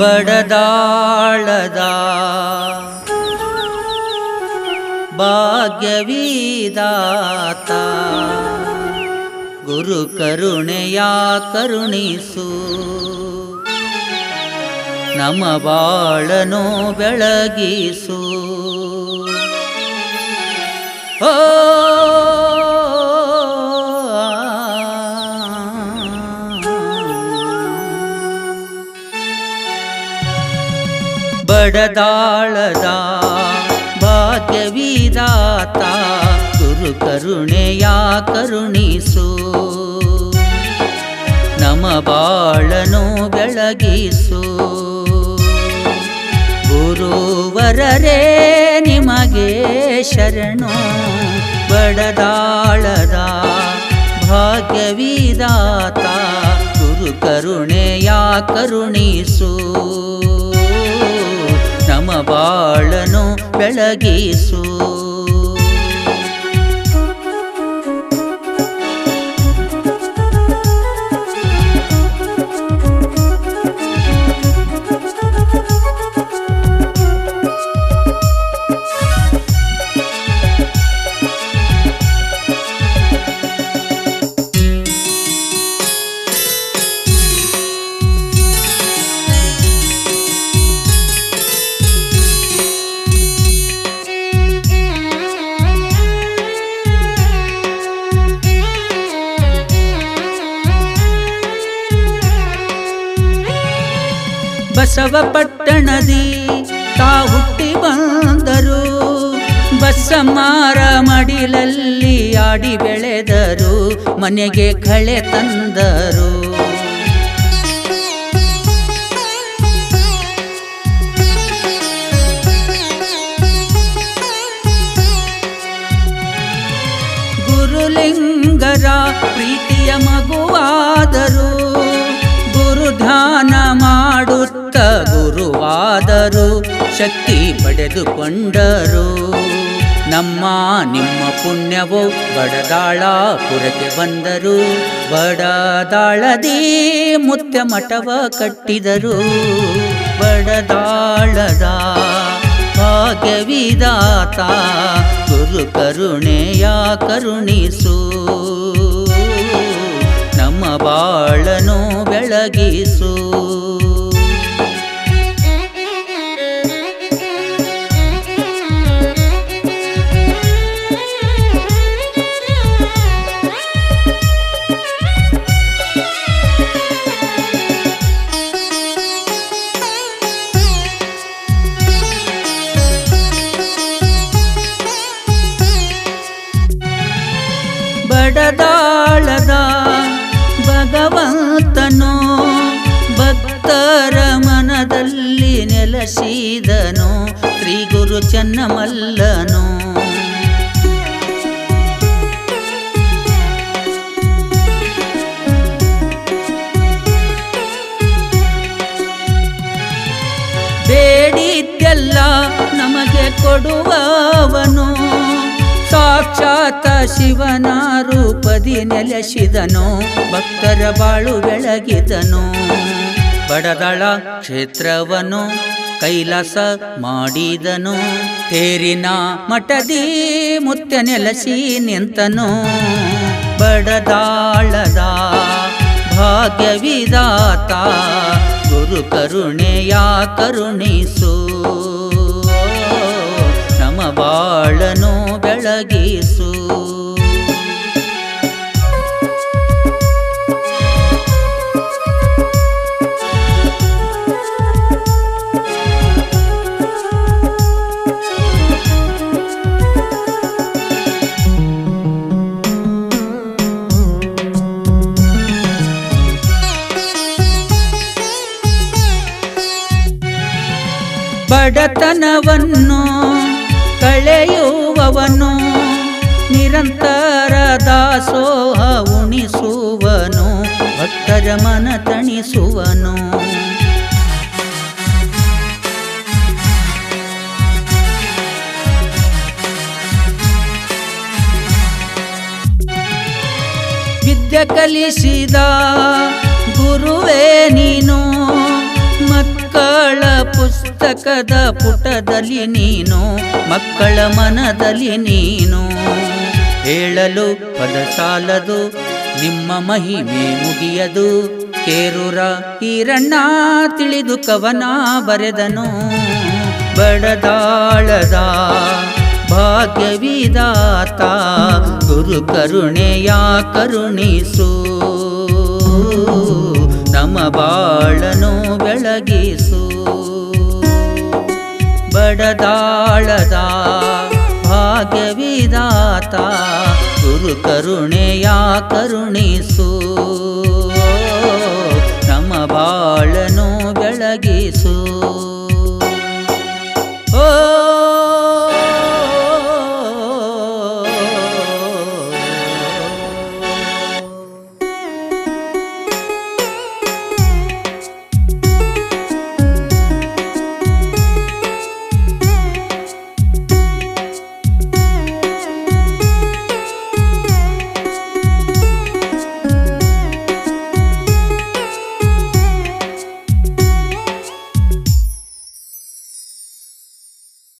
ಬಡದಾಳದ ಭಾಗ್ಯವೀದಾತ. ಗುರು ಕರುಣೆಯ ಕರುಣಿಸು. ನಮ ಬಾಳನು ಬೆಳಗಿಸು. ಓ ಬಡದಾಳದ ಭಾಗ್ಯವಿದಾತ, ಗುರು ಕರುಣೆಯ ಕರುಣಿಸು. ನಮ ಬಾಳನು ಬೆಳಗಿಸು. ಗುರುವರರೇ, ನಿಮಗೆ ಶರಣು. ಬಡದಾಳದ ಭಾಗ್ಯವಿದಾತ, ಗುರು ಕರುಣೆಯ ಕರುಣಿಸು. ಬಾಳನು ಬೆಳಗಿಸು. ಬಸವಪಟ್ಟಣದಿ ತಾ ಹುಟ್ಟಿ ಬಂದರು. ಬಸ್ಸಮ್ಮಾರ ಮಡಿಲಲ್ಲಿ ಆಡಿ ಬೆಳೆದರು. ಮನೆಗೆ ಕಳೆ ತಂದರು. ಗುರುಲಿಂಗರ ಪ್ರೀತಿಯ ಮಗುವಾದರು ಗುರುವಾದರು, ಶಕ್ತಿ ಪಡೆದುಕೊಂಡರು. ನಮ್ಮ ನಿಮ್ಮ ಪುಣ್ಯವೊ ಬಡದಾಳ ಪುರಕ್ಕೆ ಬಂದರು. ಬಡದಾಳದಿ ಮುತ್ಯ ಮಠವ ಕಟ್ಟಿದರು. ಬಡದಾಳದ ಭಾಗ್ಯವಿದಾತ, ಗುರು ಕರುಣೆಯ ಕರುಣಿಸು. ನಮ್ಮ ಬಾಳನು ಬೆಳಗಿಸು. ಬಡದಾಳದ ಭಗವಂತನು ಭಕ್ತರ ಮನದಲ್ಲಿ ನೆಲೆಸಿದನು ಶ್ರೀ ಗುರು ಚನ್ನಮಲ್ಲನು. ಬೇಡಿದ್ದೆಲ್ಲ ನಮಗೆ ಕೊಡುವವನು. ಸಾಕ್ಷಾತ್ ಶಿವನ ರೂಪದಿ ನೆಲೆಸಿದನು, ಭಕ್ತರ ಬಾಳು ಬೆಳಗಿದನು. ಬಡದಳ ಕ್ಷೇತ್ರವನು ಕೈಲಾಸ ಮಾಡಿದನು, ತೇರಿನ ಮಠದಿ ಮುತ್ಯ ನೆಲೆಸಿ ನಿಂತನು. ಬಡದಾಳದ ಭಾಗ್ಯವಿದಾತ ಗುರು ಕರುಣೆಯ ಕರುಣಿಸು. ನಮ ಬಾಳನು ಬೆಳಗಿಸು ಬಡತನವನ್ನು ಕಳೆಯುವವನು ನಿರಂತರ ದಾಸೋಹ ಉಣಿಸುವನು ಭಕ್ತರ ಮನ ತಣಿಸುವನು. ವಿದ್ಯೆ ಕಲಿಸಿದ ಗುರುವೇ ನೀನು ಮಕ್ಕಳ ಪುಸ್ತಕದ ಪುಟದಲ್ಲಿ ನೀನು, ಮಕ್ಕಳ ಮನದಲ್ಲಿ ನೀನು. ಹೇಳಲು ಪದ ಸಾಲದು, ನಿಮ್ಮ ಮಹಿಮೆ ಮುಗಿಯದು. ಕೇರೂರ ಈರಣ್ಣ ತಿಳಿದು ಕವನ ಬರೆದನು. ಬಡದಾಳದ ಭಾಗ್ಯವಿದಾತ, ಗುರು ಕರುಣೆಯ ಕರುಣಿಸು. ನಮ್ಮ ಬಾಳನು ಬೆಳಗಿಸು. ಬಡದಾಳದ ಭಾಗ್ಯವಿದಾತ ಗುರು ಕರುಣೆಯ ಕರುಣಿಸು.